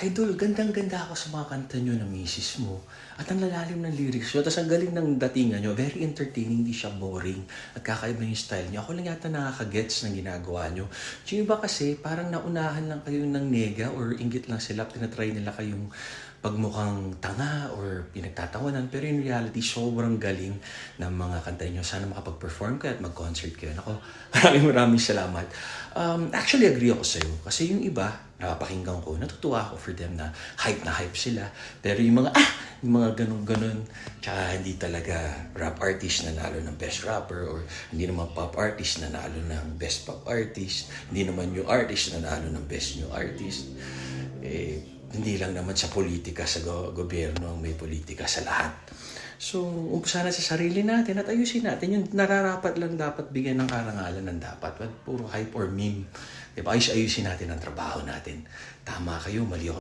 Idol, gandang-ganda ako sa mga kanta nyo na misis mo. At ang lalalim ng lyrics nyo. Tapos ang galing ng datingan nyo. Very entertaining, hindi siya boring. At kakaiba yung style nyo. Ako lang yata nakaka-gets ng ginagawa nyo. Yung iba kasi, parang naunahan lang kayo ng nega or inggit lang sila. Tinatry nila kayong pagmukhang tanga or pinagtatawanan. Pero in reality, sobrang galing ng mga kanta nyo. Sana makapag-perform kayo at mag-concert kayo. Ako, maraming maraming salamat. Um, actually, agree ako sa'yo. Kasi yung iba, napapakinggan ko, natutuwa ako for them na hype na hype sila. Pero yung mga, ah, yung mga ganun-ganun, tsaka hindi talaga rap artist na nalo ng best rapper or hindi naman pop artist na nalo ng best pop artist, hindi naman new artist na nalo ng best new artist. Eh, hindi lang naman sa politika, sa go- gobyerno, may politika sa lahat. So, umpisa na sa sarili natin at ayusin natin. Yung nararapat lang dapat bigyan ng karangalan ng dapat. Wag puro hype or meme. Diba? Ayus-ayusin natin ang trabaho natin. Tama kayo, mali ako.